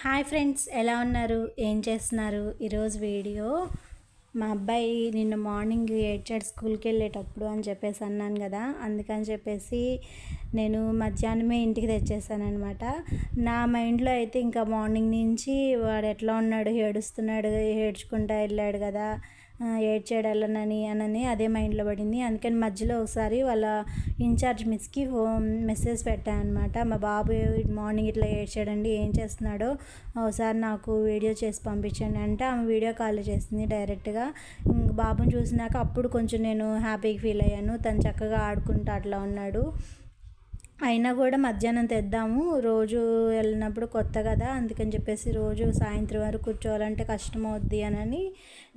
Hi friends ఎలా ఉన్నారు? ఏం చేస్తున్నారు? ఈరోజు వీడియో మా అబ్బాయి నిన్న మార్నింగ్ ఏడ్చాడు స్కూల్కి వెళ్ళేటప్పుడు అని చెప్పేసి అన్నాను కదా. అందుకని చెప్పేసి నేను మధ్యాహ్నమే ఇంటికి తెచ్చేసానమాట నా మైండ్లో అయితే ఇంకా మార్నింగ్ నుంచి వాడు ఎట్లా ఉన్నాడు ఏడుస్తున్నాడు ఏడ్చుకుంటా వెళ్ళాడు కదా. ఏడ్చాడు వెళ్ళనని అనని అదే మైండ్లో పడింది. అందుకని మధ్యలో ఒకసారి వాళ్ళ ఇన్ఛార్జ్ మిస్కి ఫోన్ మెసేజ్ పెట్టాను అనమాట మా బాబు మార్నింగ్ ఇట్లా ఏడ్చాడండి ఏం చేస్తున్నాడో ఒకసారి నాకు వీడియో చేసి పంపించండి అంటే ఆమె వీడియో కాల్ చేసింది డైరెక్ట్గా. బాబుని చూసినాక అప్పుడు కొంచెం నేను హ్యాపీగా ఫీల్ అయ్యాను. తను చక్కగా ఆడుకుంటూ అట్లా ఉన్నాడు. అయినా కూడా మధ్యాహ్నం తెద్దాము రోజు వెళ్ళినప్పుడు కొత్త కదా అందుకని చెప్పేసి రోజు సాయంత్రం వరకు కూర్చోవాలంటే కష్టం అవుద్ది అని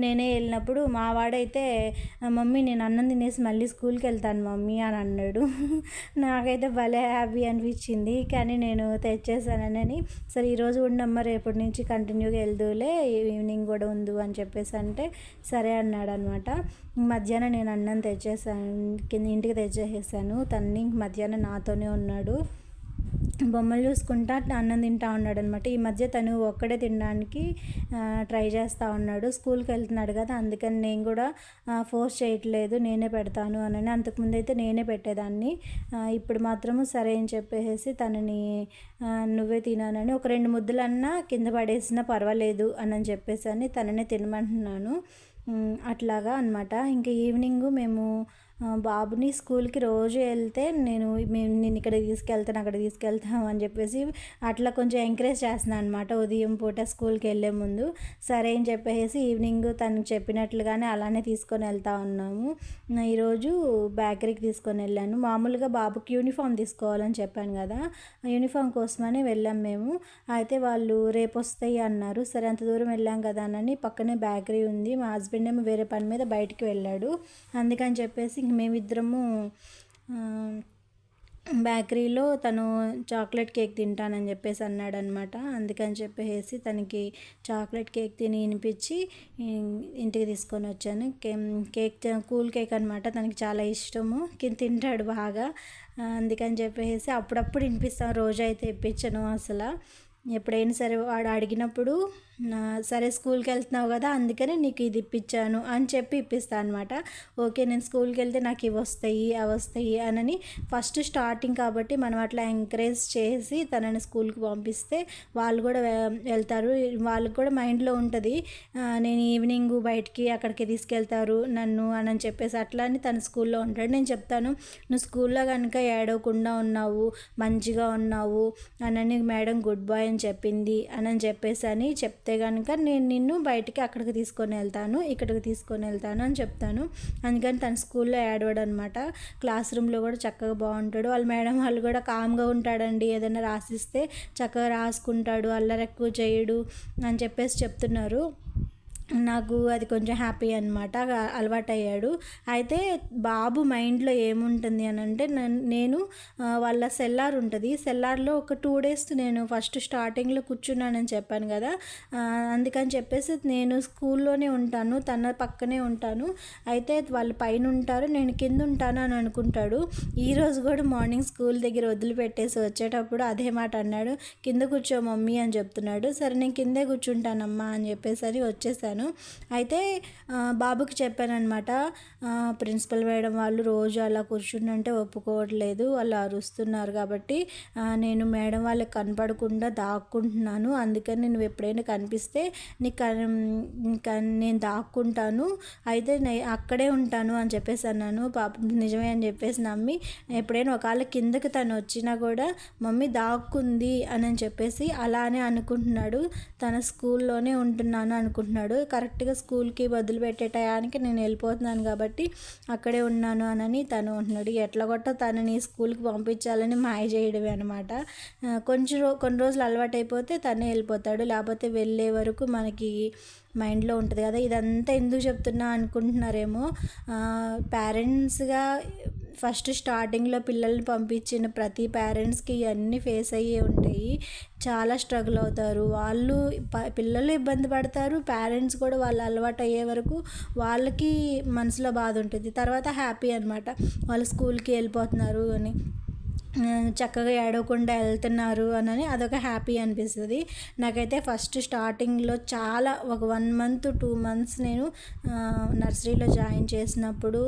నేనే వెళ్ళినప్పుడు మా వాడైతే మమ్మీ నేను అన్నం తినేసి మళ్ళీ స్కూల్కి వెళ్తాను మమ్మీ అని అన్నాడు. నాకైతే భలే హ్యాపీ అనిపించింది. కానీ నేను తెచ్చేసానని సరే ఈరోజు ఉండమ్మ రేపటి నుంచి కంటిన్యూగా వెళ్దులే ఈవినింగ్ కూడా ఉంది అని చెప్పేసి అంటే సరే అన్నాడు అనమాట మధ్యాహ్నం నేను అన్నం తెచ్చేసాను కింద ఇంటికి తెచ్చేసాను తన్ని మధ్యాహ్నం నాతోనే ఉన్నాడు. బొమ్మలు చూసుకుంటా అన్నం తింటా ఉన్నాడు అనమాట ఈ మధ్య తను ఒక్కడే తినడానికి ట్రై చేస్తూ ఉన్నాడు. స్కూల్కి వెళ్తున్నాడు కదా అందుకని నేను కూడా ఫోర్స్ చేయట్లేదు నేనే పెడతాను అని అంతకుముందు అయితే నేనే పెట్టేదాన్ని. ఇప్పుడు మాత్రము సరే అని చెప్పేసి తనని నువ్వే తినానని ఒక రెండు ముద్దలన్నా కింద పడేసినా పర్వాలేదు అని చెప్పేసి అని తననే తినమంటున్నాను. అట్లాగా అనమాట ఇంకా ఈవినింగ్ మేము బాబుని స్కూల్కి రోజు వెళ్తే నేను మేము నేను ఇక్కడ తీసుకెళ్తాను అక్కడ తీసుకెళ్తాం అని చెప్పేసి అట్లా కొంచెం ఎంకరేజ్ చేస్తున్నాను అనమాట ఉదయం పూట స్కూల్కి వెళ్ళే ముందు. సరే అని చెప్పేసి ఈవినింగ్ తనకు చెప్పినట్లుగానే అలానే తీసుకొని వెళ్తా ఉన్నాము. ఈరోజు బేకరీకి తీసుకొని వెళ్ళాను. మామూలుగా బాబుకి యూనిఫామ్ తీసుకోవాలని చెప్పాను కదా యూనిఫామ్ కోసమని వెళ్ళాం మేము. అయితే వాళ్ళు రేపు వస్తాయి అన్నారు. సరే అంత దూరం వెళ్ళాం కదా అని పక్కనే బేకరీ ఉంది. మా హస్బెండ్ ఏమో వేరే పని మీద బయటికి వెళ్ళాడు. అందుకని చెప్పేసి మేమిద్దరము బేకరీలో తను చాక్లెట్ కేక్ తింటానని చెప్పేసి అన్నాడు అనమాట అందుకని చెప్పేసి తనకి చాక్లెట్ కేక్ తిని వినిపించి ఇంటికి తీసుకొని వచ్చాను. కేక్ కూల్ కేక్ అనమాట తనకి చాలా ఇష్టము. తింటాడు బాగా. అందుకని చెప్పేసి అప్పుడప్పుడు వినిపిస్తాను రోజు అయితే ఇప్పించను అసలు. ఎప్పుడైనా సరే వాడు అడిగినప్పుడు సరే స్కూల్కి వెళ్తున్నావు కదా అందుకనే నీకు ఇది ఇప్పించాను అని చెప్పి ఇప్పిస్తాను అనమాట ఓకే నేను స్కూల్కి వెళ్తే నాకు ఇవి వస్తాయి అవి వస్తాయి అనని ఫస్ట్ స్టార్టింగ్ కాబట్టి మనం అట్లా ఎంకరేజ్ చేసి తనని స్కూల్కి పంపిస్తే వాళ్ళు కూడా వెళ్తారు. వాళ్ళకి కూడా మైండ్లో ఉంటుంది నేను ఈవినింగ్ బయటికి అక్కడికి తీసుకెళ్తారు నన్ను అని చెప్పేసి అట్లా అని తన స్కూల్లో ఉంటాడు. నేను చెప్తాను నువ్వు స్కూల్లో కనుక ఏడవకుండా ఉన్నావు మంచిగా ఉన్నావు అని మేడం గుడ్ బాయ్ అని చెప్పింది అని చెప్పేసి అని చెప్తే వస్తే కనుక నేను నిన్ను బయటికి అక్కడికి తీసుకొని వెళ్తాను ఇక్కడికి తీసుకొని వెళ్తాను అని చెప్తాను. అందుకని తన స్కూల్లో యాడవాడు అనమాట క్లాస్ రూమ్లో కూడా చక్కగా బాగుంటాడు. వాళ్ళ మేడం వాళ్ళు కూడా కామ్గా ఉంటాడండి. ఏదైనా రాసిస్తే చక్కగా రాసుకుంటాడు అల్లరి ఎక్కువ చేయడు అని చెప్పేసి చెప్తున్నారు. నాకు అది కొంచెం హ్యాపీ అనమాట అలవాటయ్యాడు. అయితే బాబు మైండ్లో ఏముంటుంది అని అంటే నేను వాళ్ళ సెల్లార్ ఉంటుంది. సెల్లార్లో ఒక టూ డేస్ నేను ఫస్ట్ స్టార్టింగ్లో కూర్చున్నానని చెప్పాను కదా అందుకని చెప్పేసి నేను స్కూల్లోనే ఉంటాను తన పక్కనే ఉంటాను. అయితే వాళ్ళు పైన ఉంటారు నేను కింద ఉంటాను అని అనుకుంటాడు. ఈరోజు కూడా మార్నింగ్ స్కూల్ దగ్గర వదిలిపెట్టేసి వచ్చేటప్పుడు అదే మాట అన్నాడు. కింద కూర్చో మమ్మీ అని చెప్తున్నాడు. సరే నేను కిందే కూర్చుంటానమ్మా అని చెప్పేసరి వచ్చేసాను. చెప్పాను అయితే బాబుకి చెప్పాను అనమాట ప్రిన్సిపల్ మేడం వాళ్ళు రోజు అలా కూర్చుంటే ఒప్పుకోవట్లేదు వాళ్ళు అరుస్తున్నారు కాబట్టి నేను మేడం వాళ్ళకి కనపడకుండా దాక్కుంటున్నాను. అందుకని నేను ఎప్పుడైనా కనిపిస్తే నీకు నేను దాక్కుంటాను. అయితే అక్కడే ఉంటాను అని చెప్పేసి అన్నాను. పాప నిజమే అని చెప్పేసి నమ్మి ఎప్పుడైనా ఒకవేళ కిందకి తను వచ్చినా కూడా మమ్మీ దాక్కుంది అని చెప్పేసి అలానే అనుకుంటున్నాడు. తన స్కూల్లోనే ఉంటున్నాను అనుకుంటున్నాడు. కరెక్ట్గా స్కూల్కి వదిలిపెట్టే టయానికి నేను వెళ్ళిపోతున్నాను కాబట్టి అక్కడే ఉన్నాను అని తను ఉంటున్నాడు ఎట్లా కొట్ట తనని స్కూల్కి పంపించాలని మాయ చేయడమే అనమాట కొంచెం రో కొన్ని రోజులు అలవాటైపోతే తనే వెళ్ళిపోతాడు. లేకపోతే వెళ్ళే వరకు మనకి మైండ్లో ఉంటుంది కదా ఇదంతా ఎందుకు చెప్తున్నా అనుకుంటున్నారేమో. పేరెంట్స్గా ఫస్ట్ స్టార్టింగ్లో పిల్లల్ని పంపించిన ప్రతి పేరెంట్స్కి ఇవన్నీ ఫేస్ అయ్యే ఉంటాయి. చాలా స్ట్రగుల్ అవుతారు. వాళ్ళు పిల్లలు ఇబ్బంది పడతారు పేరెంట్స్ కూడా వాళ్ళు అలవాటు అయ్యే వరకు వాళ్ళకి మనసులో బాధ ఉంటుంది. తర్వాత హ్యాపీ అనమాట వాళ్ళు స్కూల్కి వెళ్ళిపోతున్నారు అని. చక్కగా ఏడవకుండా వెళ్తున్నారు అని అదొక హ్యాపీ అనిపిస్తుంది. నాకైతే ఫస్ట్ స్టార్టింగ్లో చాలా ఒక వన్ మంత్ టూ మంత్స్ నేను నర్సరీలో జాయిన్ చేసినప్పుడు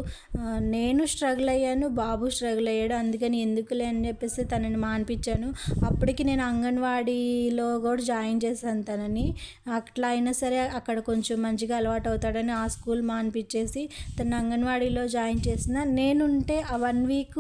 నేను స్ట్రగుల్ అయ్యాను బాబు స్ట్రగుల్ అయ్యాడు అందుకని ఎందుకులే అని చెప్పేసి తనని మానిపించాను. అప్పటికి నేను అంగన్వాడీలో కూడా జాయిన్ చేశాను తనని. అట్లా అయినా సరే అక్కడ కొంచెం మంచిగా అలవాటు అవుతాడని ఆ స్కూల్ మానిపించేసి తను అంగన్వాడీలో జాయిన్ చేసిన. నేనుంటే ఆ వన్ వీక్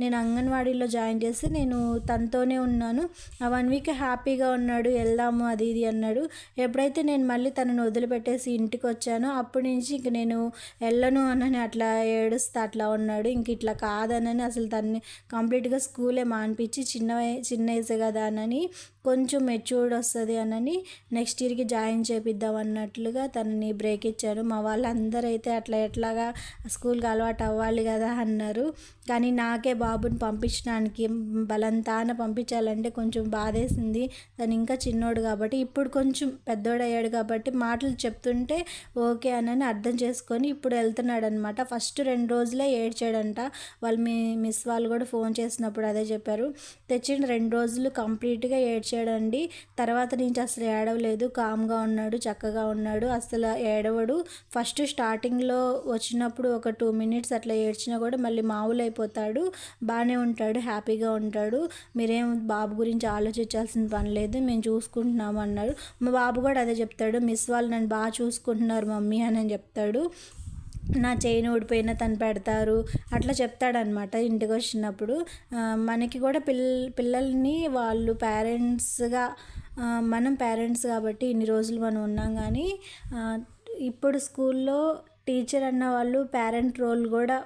నేను అంగన్వాడీలో జాయిన్ జాయిన్ చేసి నేను తనతోనే ఉన్నాను. ఆ వన్ వీక్ హ్యాపీగా ఉన్నాడు. వెళ్దాము అది ఇది అన్నాడు. ఎప్పుడైతే నేను మళ్ళీ తనను వదిలిపెట్టేసి ఇంటికి వచ్చానో అప్పటి నుంచి ఇంక నేను వెళ్ళను అనని అట్లా ఏడుస్తా అట్లా ఉన్నాడు. ఇంక ఇట్లా కాదనని అసలు తన్ని కంప్లీట్గా స్కూలే మానిపించి చిన్న చిన్న వయసు కదా అని కొంచెం మెచ్యూర్డ్ వస్తుంది అనని నెక్స్ట్ ఇయర్కి జాయిన్ చేపిద్దాం అన్నట్లుగా తనని బ్రేక్ ఇచ్చారు. మా వాళ్ళందరూ అయితే అట్లా ఎట్లాగా స్కూల్కి అలవాటు అవ్వాలి కదా అన్నారు. కానీ నాకే బాబుని పంపించడానికి బలంతాన పంపించాలంటే కొంచెం బాధేసింది. తను ఇంకా చిన్నోడు కాబట్టి ఇప్పుడు కొంచెం పెద్దోడయ్యాడు కాబట్టి మాటలు చెప్తుంటే ఓకే అని అర్థం చేసుకొని ఇప్పుడు వెళ్తున్నాడు అనమాట ఫస్ట్ రెండు రోజులే ఏడ్చాడంట. వాళ్ళు మీ మిస్ వాళ్ళు కూడా ఫోన్ చేసినప్పుడు అదే చెప్పారు. తెచ్చిన రెండు రోజులు కంప్లీట్గా ఏడ్చాడండి. తర్వాత నుంచి అసలు ఏడవలేదు. కామ్గా ఉన్నాడు చక్కగా ఉన్నాడు. అసలు ఏడవడు. ఫస్ట్ స్టార్టింగ్లో వచ్చినప్పుడు ఒక టూ మినిట్స్ అట్లా ఏడ్చినా కూడా మళ్ళీ మామూలు అయిపోతాడు బాగానే ఉంటాడు హ్యాపీ హ్యాపీగా ఉంటాడు. మీరేం బాబు గురించి ఆలోచించాల్సిన పని లేదు. మేము చూసుకుంటున్నాము అన్నాడు. మా బాబు కూడా అదే చెప్తాడు. మిస్ వాళ్ళు నన్ను బాగా చూసుకుంటున్నారు మమ్మీ అని చెప్తాడు. నా చైన్ ఊడిపోయిన తను పెడతారు. అట్లా చెప్తాడనమాట ఇంటికి వచ్చినప్పుడు. మనకి కూడా పిల్ల పిల్లల్ని వాళ్ళు పేరెంట్స్గా మనం పేరెంట్స్ కాబట్టి ఇన్ని రోజులు మనం ఉన్నాం కానీ ఇప్పుడు స్కూల్లో టీచర్ అన్న వాళ్ళు పేరెంట్ రోల్ కూడా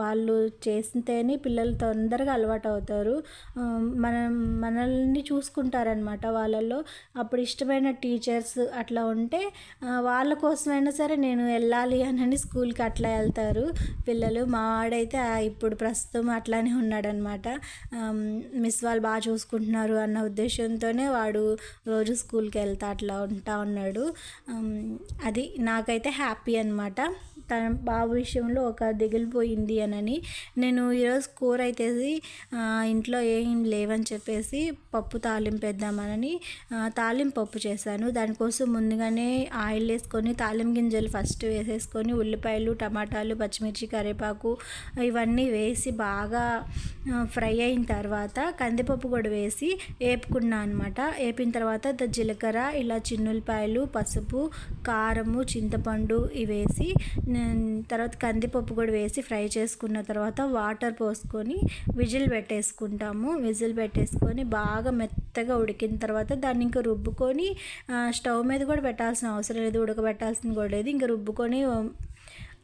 వాళ్ళు చేస్తేనే పిల్లలు తొందరగా అలవాటు అవుతారు మనం మనల్ని చూసుకుంటారనమాట వాళ్ళల్లో. అప్పుడు ఇష్టమైన టీచర్స్ అట్లా ఉంటే వాళ్ళ కోసమైనా సరే నేను వెళ్ళాలి అని స్కూల్కి అట్లా వెళ్తారు పిల్లలు. మా వాడైతే ఇప్పుడు ప్రస్తుతం అట్లానే ఉన్నాడనమాట మిస్ వాళ్ళు బాగా చూసుకుంటున్నారు అన్న ఉద్దేశంతోనే వాడు రోజు స్కూల్కి వెళ్తా అట్లా ఉంటా ఉన్నాడు. అది నాకైతే హ్యాపీ అనమాట తన బాబు విషయంలో ఒక దిగిలిపోయింది అనని. నేను ఈరోజు కూర అయితే ఇంట్లో ఏం లేవని చెప్పేసి పప్పు తాలింపు వేద్దామనని తాలింపు పప్పు చేశాను. దానికోసం ముందుగానే ఆయిల్ వేసుకొని తాలింపు గింజలు ఫస్ట్ వేసేసుకొని ఉల్లిపాయలు టమాటాలు పచ్చిమిర్చి కరివేపాకు ఇవన్నీ వేసి బాగా ఫ్రై అయిన తర్వాత కందిపప్పు కూడా వేసి వేపుకున్నా అనమాట. వేపిన తర్వాత జీలకర్ర ఇలా చిన్నులపాయలు పసుపు కారము చింతపండు ఇవేసి తర్వాత కందిపప్పు కూడా వేసి ఫ్రై చేసుకున్న తర్వాత వాటర్ పోసుకొని విజిల్ పెట్టేసుకుంటాము. విజిల్ పెట్టేసుకొని బాగా మెత్తగా ఉడికిన తర్వాత దాన్ని ఇంకా రుబ్బుకొని స్టవ్ మీద కూడా పెట్టాల్సిన అవసరం లేదు ఉడకబెట్టాల్సింది కూడా లేదు. ఇంకా రుబ్బుకొని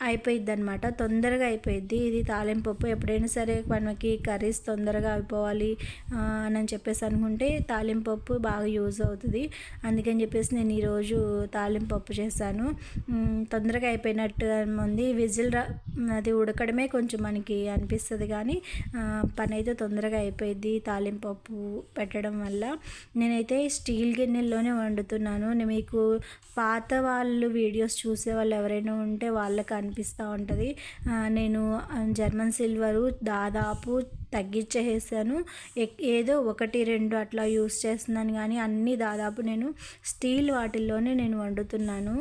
అయిపోయిద్ది అనమాట తొందరగా అయిపోయిద్ది. ఇది తాలింపప్పు. ఎప్పుడైనా సరే మనకి కర్రీస్ తొందరగా అయిపోవాలి అని చెప్పేసి అనుకుంటే తాలింపప్పు బాగా యూజ్ అవుతుంది. అందుకని చెప్పేసి నేను ఈరోజు తాలింపప్పు చేశాను. తొందరగా అయిపోయినట్టు ఉంది విజిల్ అది ఉడకడమే కొంచెం మనకి అనిపిస్తుంది కానీ పని అయితే తొందరగా అయిపోయింది తాలింపప్పు పెట్టడం వల్ల. నేనైతే స్టీల్ గిన్నెల్లోనే వండుతున్నాను. మీకు పాత వాళ్ళు వీడియోస్ చూసే వాళ్ళు ఎవరైనా ఉంటే వాళ్ళకి అనిపిస్తూ ఉంటుంది. నేను జర్మన్ సిల్వరు దాదాపు తగ్గించేసాను ఏదో ఒకటి రెండు అట్లా యూస్ చేస్తున్నాను కానీ అన్నీ దాదాపు నేను స్టీల్ వాటిల్లోనే నేను వండుతున్నాను.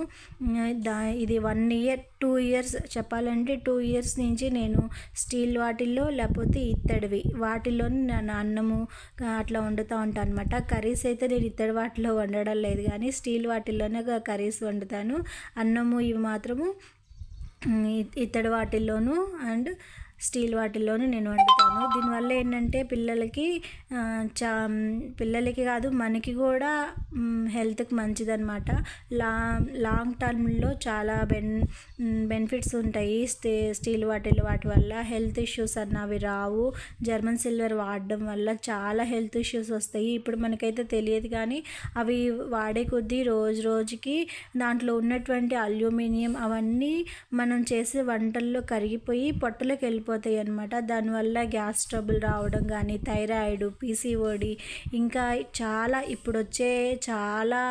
దా ఇది వన్ ఇయర్ టూ ఇయర్స్ చెప్పాలంటే టూ ఇయర్స్ నుంచి నేను స్టీల్ వాటిల్లో లేకపోతే ఇత్తడివి. వాటిల్లోనే నేను అన్నము అట్లా వండుతూ ఉంటాను అనమాట కర్రీస్ అయితే నేను ఇత్తడి వాటిలో వండడం లేదు కానీ స్టీల్ వాటిల్లోనే కర్రీస్ వండుతాను. అన్నము ఇవి మాత్రము ఇత్తడి వాటిల్లోనూ అండ్ స్టీల్ వాటిల్లోనే నేను వండుతాను. దీనివల్ల ఏంటంటే పిల్లలకి చా పిల్లలకి కాదు మనకి కూడా హెల్త్కి మంచిదనమాట లా లాంగ్ టర్మ్లో చాలా బెన్ బెనిఫిట్స్ ఉంటాయి స్టే స్టీల్ వాటిల్ వాటి వల్ల. హెల్త్ ఇష్యూస్ అన్నవి రావు. జర్మన్ సిల్వర్ వాడడం వల్ల చాలా హెల్త్ ఇష్యూస్ వస్తాయి. ఇప్పుడు మనకైతే తెలియదు కానీ అవి వాడే కొద్దీ రోజు రోజుకి దాంట్లో ఉన్నటువంటి అల్యూమినియం అవన్నీ మనం చేసే వంటల్లో కరిగిపోయి పొట్టలోకి వెళ్ళిపోతాయి. అయిపోతాయి అనమాట దానివల్ల గ్యాస్ ట్రబుల్ రావడం కానీ థైరాయిడ్ పీసీఓడి ఇంకా చాలా ఇప్పుడు వచ్చే చాలా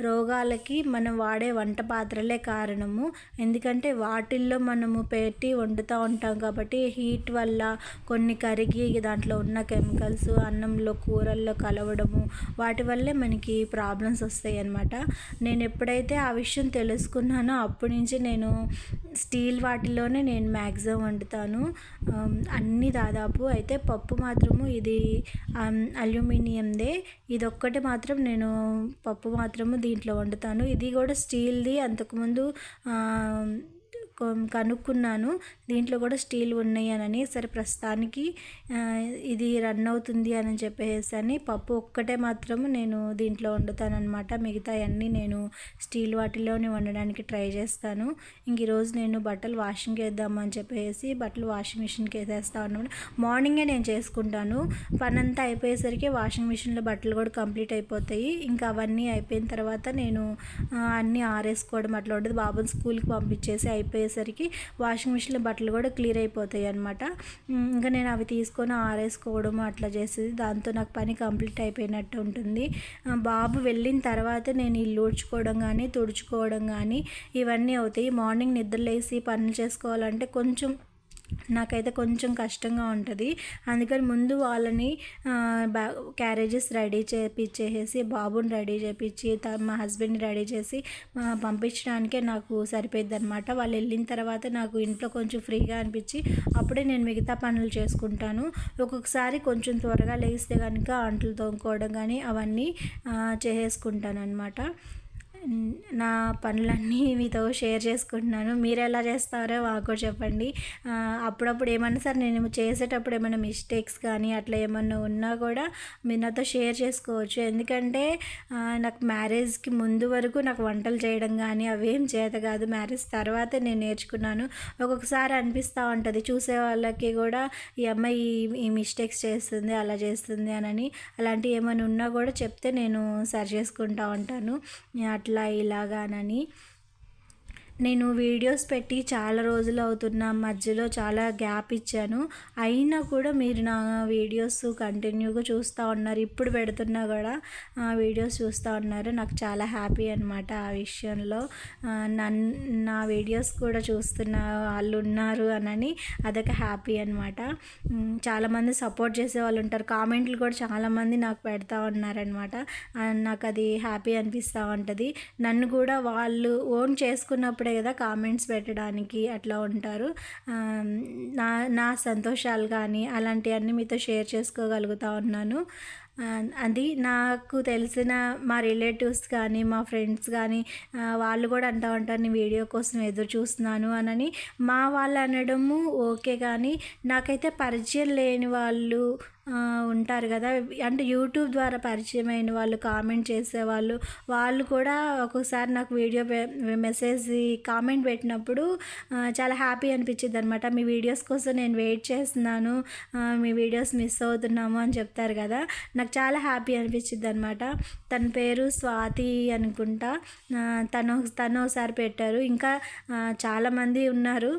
రోగాలకి మనం వాడే వంట పాత్రలే కారణము. ఎందుకంటే వాటిల్లో మనము పెట్టి వండుతూ ఉంటాం కాబట్టి హీట్ వల్ల కొన్ని కరిగి దాంట్లో ఉన్న కెమికల్స్ అన్నంలో కూరల్లో కలవడము వాటి వల్లే మనకి ప్రాబ్లమ్స్ వస్తాయి అన్నమాట. నేను ఎప్పుడైతే ఆ విషయం తెలుసుకున్నానో అప్పటి నుంచి నేను స్టీల్ వాటిలోనే నేను మ్యాక్సిమం వండుతాను. అన్నీ దాదాపు అయితే పప్పు మాత్రము ఇది అల్యూమినియందే. ఇది ఒక్కటి మాత్రం నేను పప్పు మాత్రము దీంట్లో వండుతాను. ఇది కూడా స్టీల్ది. అంతకుముందు కనుక్కున్నాను. దీంట్లో కూడా స్టీల్ ఉన్నాయి అని సరే ప్రస్తుతానికి ఇది రన్ అవుతుంది అని చెప్పేసి అని పప్పు ఒక్కటే మాత్రం నేను దీంట్లో వండుతానమాట మిగతా అన్నీ నేను స్టీల్ వాటిలోనే వండడానికి ట్రై చేస్తాను. ఇంక ఈరోజు నేను బట్టలు వాషింగ్ వేద్దామని చెప్పేసి బట్టలు వాషింగ్ మిషన్కి వేసేస్తా ఉన్నాను. మార్నింగే నేను చేసుకుంటాను. పని అంతా అయిపోయేసరికి వాషింగ్ మిషన్లో బట్టలు కూడా కంప్లీట్ అయిపోతాయి. ఇంకా అవన్నీ అయిపోయిన తర్వాత నేను అన్నీ ఆరేసుకోవడం అట్లా ఉంటుంది బాబుని స్కూల్కి పంపించేసి అయిపోయి అయిపోయేసరికి వాషింగ్ మిషన్లో బట్టలు కూడా క్లియర్ అయిపోతాయి అనమాట ఇంకా నేను అవి తీసుకొని ఆరేసుకోవడం అట్లా చేసేది. దాంతో నాకు పని కంప్లీట్ అయిపోయినట్టు ఉంటుంది. బాబు వెళ్ళిన తర్వాత నేను ఇల్లు ఊడ్చుకోవడం కానీ తుడుచుకోవడం కానీ ఇవన్నీ అవుతాయి. మార్నింగ్ నిద్రలేసి పనులు చేసుకోవాలంటే కొంచెం నాకైతే కొంచెం కష్టంగా ఉంటుంది. అందుకని ముందు వాళ్ళని బ్యా క్యారేజెస్ రెడీ చేపించేసి బాబుని రెడీ చేపించి మా హస్బెండ్ని రెడీ చేసి పంపించడానికే నాకు సరిపోయింది అనమాట వాళ్ళు వెళ్ళిన తర్వాత నాకు ఇంట్లో కొంచెం ఫ్రీగా అనిపించి అప్పుడే నేను మిగతా పనులు చేసుకుంటాను. ఒక్కొక్కసారి కొంచెం త్వరగా లేస్తే కనుక అంట్లు తోముకోవడం కానీ అవన్నీ చేసేసుకుంటాను అనమాట నా పనులన్నీ మీతో షేర్ చేసుకుంటున్నాను. మీరు ఎలా చేస్తారో మాకు చెప్పండి. అప్పుడప్పుడు ఏమన్నా సార్ నేను చేసేటప్పుడు ఏమైనా మిస్టేక్స్ కానీ అట్లా ఏమన్నా ఉన్నా కూడా మీరు నాతో షేర్ చేసుకోవచ్చు. ఎందుకంటే నాకు మ్యారేజ్కి ముందు వరకు నాకు వంటలు చేయడం కానీ అవేం చేత కాదు. మ్యారేజ్ తర్వాతే నేను నేర్చుకున్నాను. ఒక్కొక్కసారి అనిపిస్తూ ఉంటుంది. చూసే వాళ్ళకి కూడా ఈ అమ్మాయి ఈ మిస్టేక్స్ చేస్తుంది అలా చేస్తుంది అని అలాంటివి ఏమైనా ఉన్నా కూడా చెప్తే నేను సరి చేసుకుంటూ ఉంటాను. అట్లా ఇట్లా ఇలాగానని నేను వీడియోస్ పెట్టి చాలా రోజులు అవుతున్న మధ్యలో చాలా గ్యాప్ ఇచ్చాను. అయినా కూడా మీరు నా వీడియోస్ కంటిన్యూగా చూస్తూ ఉన్నారు. ఇప్పుడు పెడుతున్నా కూడా వీడియోస్ చూస్తూ ఉన్నారు. నాకు చాలా హ్యాపీ అనమాట ఆ విషయంలో. నన్ను నా వీడియోస్ కూడా చూస్తున్న వాళ్ళు ఉన్నారు అనని అదొక హ్యాపీ అనమాట చాలామంది సపోర్ట్ చేసే వాళ్ళు ఉంటారు. కామెంట్లు కూడా చాలామంది నాకు పెడతా ఉన్నారనమాట నాకు అది హ్యాపీ అనిపిస్తూ ఉంటుంది. నన్ను కూడా వాళ్ళు ఓన్ చేసుకున్నప్పుడు అప్పుడే కదా కామెంట్స్ పెట్టడానికి అట్లా ఉంటారు. నా నా సంతోషాలు కానీ అలాంటివన్నీ మీతో షేర్ చేసుకోగలుగుతా ఉన్నాను. అది నాకు తెలిసిన మా రిలేటివ్స్ కానీ మా ఫ్రెండ్స్ కానీ వాళ్ళు కూడా అంటూ ఉంటారు నేను వీడియో కోసం ఎదురు చూస్తున్నాను అనని. మా వాళ్ళు అనడము ఓకే కానీ నాకైతే పరిచయం లేని వాళ్ళు ఉంటారు కదా. అంటే యూట్యూబ్ ద్వారా పరిచయం అయిన వాళ్ళు కామెంట్ చేసేవాళ్ళు వాళ్ళు కూడా ఒక్కొక్కసారి నాకు వీడియో మెసేజ్ కామెంట్ పెట్టినప్పుడు చాలా హ్యాపీ అనిపించింది అనమాట మీ వీడియోస్ కోసం నేను వెయిట్ చేస్తున్నాను మీ వీడియోస్ మిస్ అవుతున్నాము అని చెప్తారు కదా. నాకు చాలా హ్యాపీ అనిపించింది అనమాట తన పేరు స్వాతి అనుకుంటా. తను తను ఒకసారి పెట్టారు. ఇంకా చాలామంది ఉన్నారు.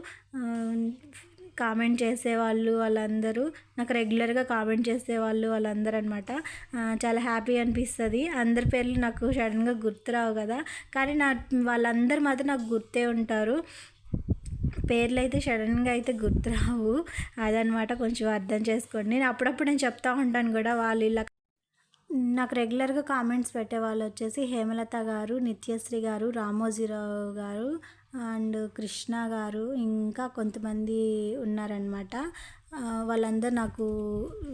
కామెంట్ చేసేవాళ్ళు వాళ్ళందరూ నాకు రెగ్యులర్గా కామెంట్ చేసేవాళ్ళు వాళ్ళందరూ అనమాట చాలా హ్యాపీ అనిపిస్తుంది. అందరి పేర్లు నాకు సడన్గా గుర్తురావు కదా. కానీ నా వాళ్ళందరూ మాత్రం నాకు గుర్తే ఉంటారు. పేర్లు అయితే సడన్గా అయితే గుర్తురావు అదనమాట కొంచెం అర్థం చేసుకోండి. నేను అప్పుడప్పుడు నేను చెప్తా ఉంటాను కూడా వాళ్ళు ఇలా నాకు రెగ్యులర్గా కామెంట్స్ పెట్టే వాళ్ళు వచ్చేసి హేమలత గారు నిత్యశ్రీ గారు రామోజీరావు గారు అండ్ కృష్ణ గారు ఇంకా కొంతమంది ఉన్నారనమాట వాళ్ళందరూ నాకు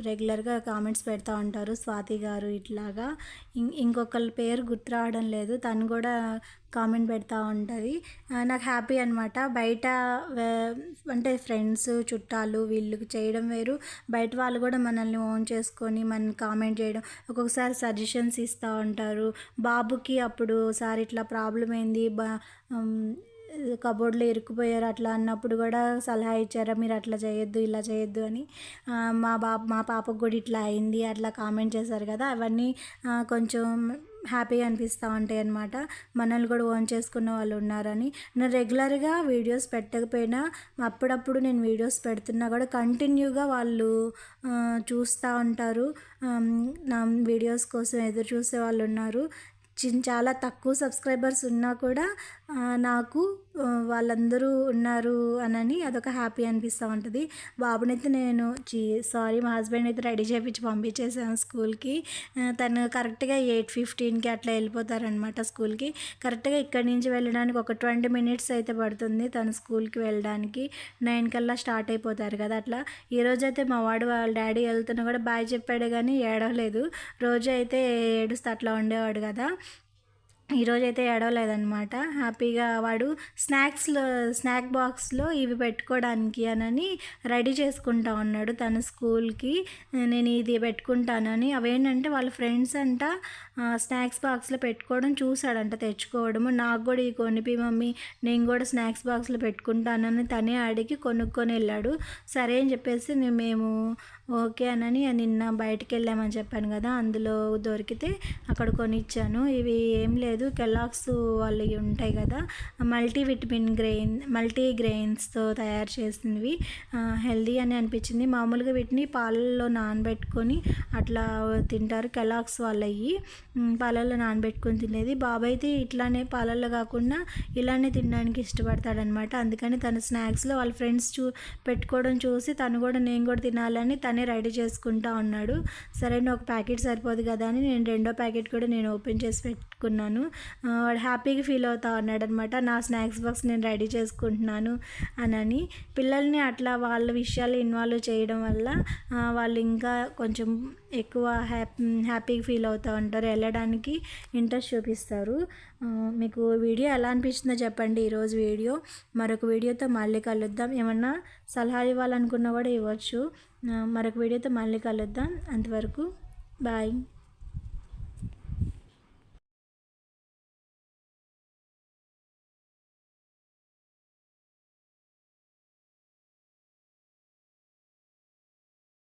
రెగ్యులర్గా కామెంట్స్ పెడతా ఉంటారు. స్వాతి గారు ఇట్లాగా. ఇంకొకళ్ళ పేరు గుర్తు రావడం లేదు. తను కూడా కామెంట్ పెడతా ఉంటుంది. నాకు హ్యాపీ అనమాట బయట అంటే ఫ్రెండ్స్ చుట్టాలు వీళ్ళు చేయడం వేరు. బయట వాళ్ళు కూడా మనల్ని ఓన్ చేసుకొని మన కామెంట్ చేయడం. ఒక్కొక్కసారి సజెషన్స్ ఇస్తూ ఉంటారు. బాబుకి అప్పుడు సార్ ఇట్లా ప్రాబ్లం ఏంది బా కబోర్డ్లో ఇరుక్కుపోయారు అట్లా అన్నప్పుడు కూడా సలహా ఇచ్చారా మీరు అట్లా చేయొద్దు ఇలా చేయొద్దు అని. మా బాబు మా పాపకు కూడా ఇట్లా అయింది అట్లా కామెంట్ చేశారు కదా అవన్నీ కొంచెం హ్యాపీగా అనిపిస్తూ ఉంటాయి అన్నమాట. మనల్ని కూడా ఓన్ చేసుకున్న వాళ్ళు ఉన్నారని. నేను రెగ్యులర్గా వీడియోస్ పెట్టకపోయినా అప్పుడప్పుడు నేను వీడియోస్ పెడుతున్నా కూడా కంటిన్యూగా వాళ్ళు చూస్తూ ఉంటారు. నా వీడియోస్ కోసం ఎదురు చూసే వాళ్ళు ఉన్నారు. చాలా తక్కువ సబ్స్క్రైబర్స్ ఉన్నా కూడా నాకు వాళ్ళందరూ ఉన్నారు అనని అదొక హ్యాపీ అనిపిస్తూ ఉంటుంది. బాబునైతే నేను చీ సారీ మా హస్బెండ్ అయితే రెడీ చేయించి పంపించేసాను స్కూల్కి. తను కరెక్ట్గా ఎయిట్ ఫిఫ్టీన్కి అట్లా వెళ్ళిపోతారనమాట స్కూల్కి. కరెక్ట్గా ఇక్కడి నుంచి వెళ్ళడానికి ఒక ట్వంటీ మినిట్స్ అయితే పడుతుంది తను స్కూల్కి వెళ్ళడానికి. నైన్ కల్లా స్టార్ట్ అయిపోతారు కదా అట్లా. ఈరోజు అయితే మా వాడు వాళ్ళ డాడీ వెళ్తున్నా కూడా బాయ్ చెప్పాడు కానీ ఏడవలేదు. రోజు అయితే ఏడుస్తే అట్లా ఉండేవాడు కదా. ఈరోజు అయితే హ్యాపీగా వాడు స్నాక్స్లో స్నాక్ బాక్స్లో ఇవి పెట్టుకోవడానికి అనని రెడీ చేసుకుంటా ఉన్నాడు తన స్కూల్కి. నేను ఇది పెట్టుకుంటానని. అవేంటంటే వాళ్ళ ఫ్రెండ్స్ అంట స్నాక్స్ బాక్స్లో పెట్టుకోవడం చూశాడంట తెచ్చుకోవడము. నాకు కూడా ఈ కొనిపి మమ్మీ నేను కూడా స్నాక్స్ బాక్స్లో పెట్టుకుంటానని తనే అడిగి కొనుక్కొని వెళ్ళాడు. సరే అని చెప్పేసి మేము ఓకే అనని నిన్న బయటికి వెళ్ళామని చెప్పాను కదా అందులో దొరికితే అక్కడ కొనిచ్చాను. ఇవి ఏం లేదు కెలాక్స్ వాళ్ళవి ఉంటాయి కదా మల్టీ విటమిన్ గ్రెయిన్ మల్టీ గ్రెయిన్స్తో తయారు చేసినవి. హెల్దీ అని అనిపించింది. మామూలుగా వీటిని పాలల్లో నానబెట్టుకొని అట్లా తింటారు కెలాక్స్ వాళ్ళవి. పాలల్లో నానబెట్టుకొని తినేది. బాబాయ్ అయితే ఇట్లానే పాలల్లో కాకుండా ఇలానే తినడానికి ఇష్టపడతాడనమాట అందుకని తన స్నాక్స్లో వాళ్ళ ఫ్రెండ్స్ చూ పెట్టుకోవడం చూసి తను కూడా నేను కూడా తినాలని తనే అన్నీ రెడీ చేసుకుంటా ఉన్నాడు సరే ఒక ప్యాకెట్ సరిపోదు కదా అని నేను రెండో ప్యాకెట్ కూడా నేను ఓపెన్ చేసి పెట్టుకున్నాను వాడు హ్యాపీగా ఫీల్ అవుతా ఉన్నాడు అనమాట నా స్నాక్స్ బాక్స్ నేను రెడీ చేసుకుంటున్నాను అని పిల్లల్ని అట్లా వాళ్ళ విషయాలు ఇన్వాల్వ్ చేయడం వల్ల వాళ్ళు ఇంకా కొంచెం ఎక్కువ హ్యాపీ హ్యాపీగా ఫీల్ అవుతూ ఉంటారు. వెళ్ళడానికి ఇంట్రెస్ట్ చూపిస్తారు. మీకు వీడియో ఎలా అనిపించిందో చెప్పండి ఈరోజు వీడియో. మరొక వీడియోతో మళ్ళీ కలుద్దాం. ఏమన్నా సలహా ఇవ్వాలనుకున్నా కూడా ఇవ్వచ్చు. మరొక వీడియోతో మళ్ళీ కలుద్దాం. అంతవరకు బాయ్.